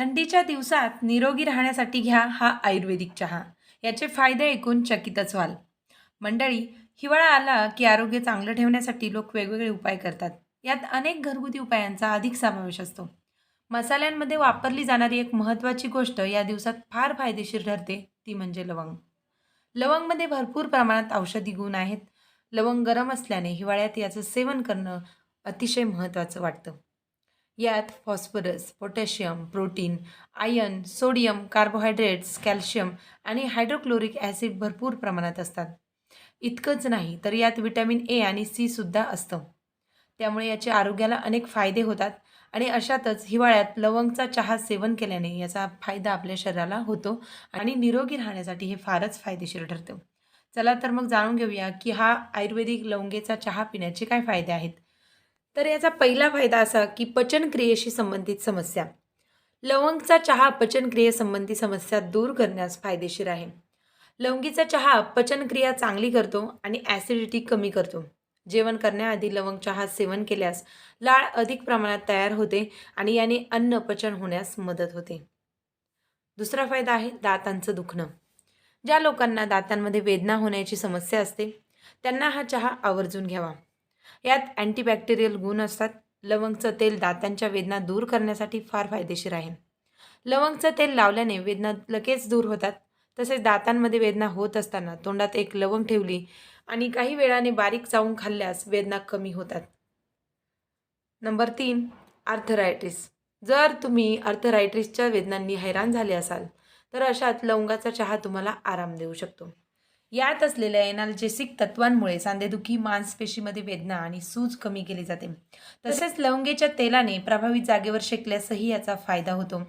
थंडीच्या दिवसात निरोगी राहण्यासाठी घ्या हा आयुर्वेदिक चहा. याचे फायदे ऐकून चकितच व्हाल. मंडळी हिवाळा आला की आरोग्य चांगलं ठेवण्यासाठी लोक वेगवेगळे उपाय करतात. यात अनेक घरगुती उपायांचा अधिक समावेश असतो. मसाल्यांमध्ये वापरली जाणारी एक महत्त्वाची गोष्ट या दिवसात फार फायदेशीर ठरते ती म्हणजे लवंग. लवंगमध्ये भरपूर प्रमाणात औषधी गुण आहेत. लवंग गरम असल्याने हिवाळ्यात याचं सेवन करणं अतिशय महत्त्वाचं वाटतं. यात phosphorus potassium protein iron sodium carbohydrates calcium आणि हायड्रोक्लोरिक ॲसिड भरपूर प्रमाणात असतात. इतकंच नाही तर यात विटॅमिन ए आणि सी सुद्धा असतं. त्यामुळे याचे आरोग्याला अनेक फायदे होतात आणि अशातच हिवाळ्यात लवंगचा चहा सेवन केल्याने याचा फायदा आपल्या शरीराला होतो आणि निरोगी राहण्यासाठी हे फारच फायदेशीर ठरतं. चला तर मग जाणून घेऊया की हा आयुर्वेदिक लवंगेचा चहा पिण्याचे काय फायदे आहेत. तर याचा पहिला फायदा असा की पचनक्रियेशी संबंधित समस्या. लवंगचा चहा पचनक्रियेसंबंधी समस्या दूर करण्यास फायदेशीर आहे. लवंगीचा चहा पचनक्रिया चांगली करतो आणि ॲसिडिटी कमी करतो. जेवण करण्याआधी लवंग चहा सेवन केल्यास लाळ अधिक प्रमाणात तयार होते आणि याने अन्न पचन होण्यास मदत होते. दुसरा फायदा आहे दातांचं दुखणं. ज्या लोकांना दातांमध्ये वेदना होण्याची समस्या असते त्यांना हा चहा आवर्जून घ्यावा. यात अँटीबॅक्टेरियल गुण असतात. लवंगचं तेल दातांच्या वेदना दूर करण्यासाठी फार फायदेशीर आहे. लवंगचं तेल लावल्याने वेदना लगेच दूर होतात. तसेच दातांमध्ये वेदना होत असताना तोंडात एक लवंग ठेवली आणि काही वेळाने बारीक चावून खाल्ल्यास वेदना कमी होतात. नंबर तीन आर्थरायटिस जर तुम्ही आर्थरायटिसच्या वेदनांनी हैराण झाले असाल तर अशात लवंगाचा चहा तुम्हाला आराम देऊ शकतो. यात असलेल्या एनाल्जेसिक तत्वांमुळे सांधेदुखी मांसपेशीमध्ये वेदना आणि सूज कमी केली जाते. तसेच लवंगेच्या तेलाने प्रभावित जागेवर शेकल्यासही याचा फायदा होतो.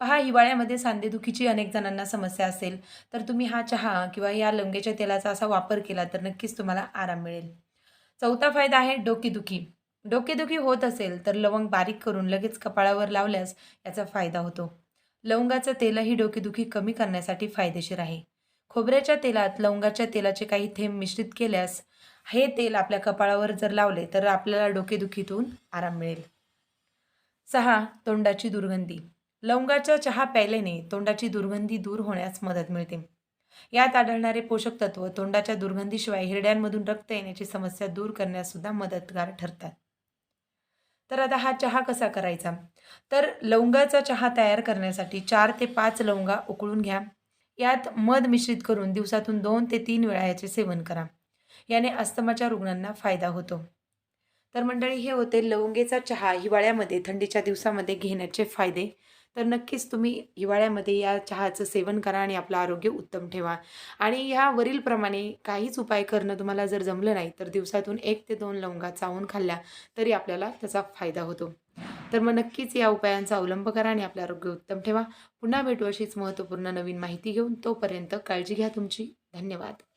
पहा हिवाळ्यामध्ये सांधेदुखीची अनेक जणांना समस्या असेल तर तुम्ही हा चहा किंवा या लवंगेच्या तेलाचा असा वापर केला तर नक्कीच तुम्हाला आराम मिळेल. चौथा फायदा आहे डोकेदुखी. डोकेदुखी होत असेल तर लवंग बारीक करून लगेच कपाळावर लावल्यास याचा फायदा होतो. लवंगाचं तेलही डोकेदुखी कमी करण्यासाठी फायदेशीर आहे. खोबऱ्याच्या तेलात लवंगाच्या तेलाचे काही थेंब मिश्रित केल्यास हे तेल आपल्या कपाळावर जर लावले तर आपल्याला डोकेदुखीतून आराम मिळेल. सहा तोंडाची दुर्गंधी. लवंगाचा चहा प्यायल्याने तोंडाची दुर्गंधी दूर होण्यास मदत मिळते. यात आढळणारे पोषक तत्व तोंडाच्या दुर्गंधीशिवाय हिरड्यांमधून रक्त येण्याची समस्या दूर करण्यास सुद्धा मदतगार ठरतात. तर आता हा चहा कसा करायचा? तर लवंगाचा चहा तयार करण्यासाठी चार ते पाच लवंगा उकळून घ्या. यात मध मिश्रित करून दिवसातून दोन ते तीन वेळा याचे सेवन करा. याने अस्थमाच्या रुग्णांना फायदा होतो. तर मंडळी हे होते लवंगेचा चहा हिवाळ्यामध्ये थंडीच्या दिवसामध्ये घेण्याचे फायदे. तर नक्कीच तुम्ही हिवाळ्यामध्ये या चहाचं सेवन करा आणि आपलं आरोग्य उत्तम ठेवा. आणि ह्या वरीलप्रमाणे काहीच उपाय करणं तुम्हाला जर जमलं नाही तर दिवसातून एक ते दोन लवंगा चावून खाल्ल्या तरी आपल्याला त्याचा फायदा होतो. तर मग नक्कीच या उपायांचा अवलंब करा आणि आपलं आरोग्य उत्तम ठेवा. पुन्हा भेटू अशीच महत्त्वपूर्ण नवीन माहिती घेऊन तोपर्यंत काळजी घ्या तुमची. धन्यवाद.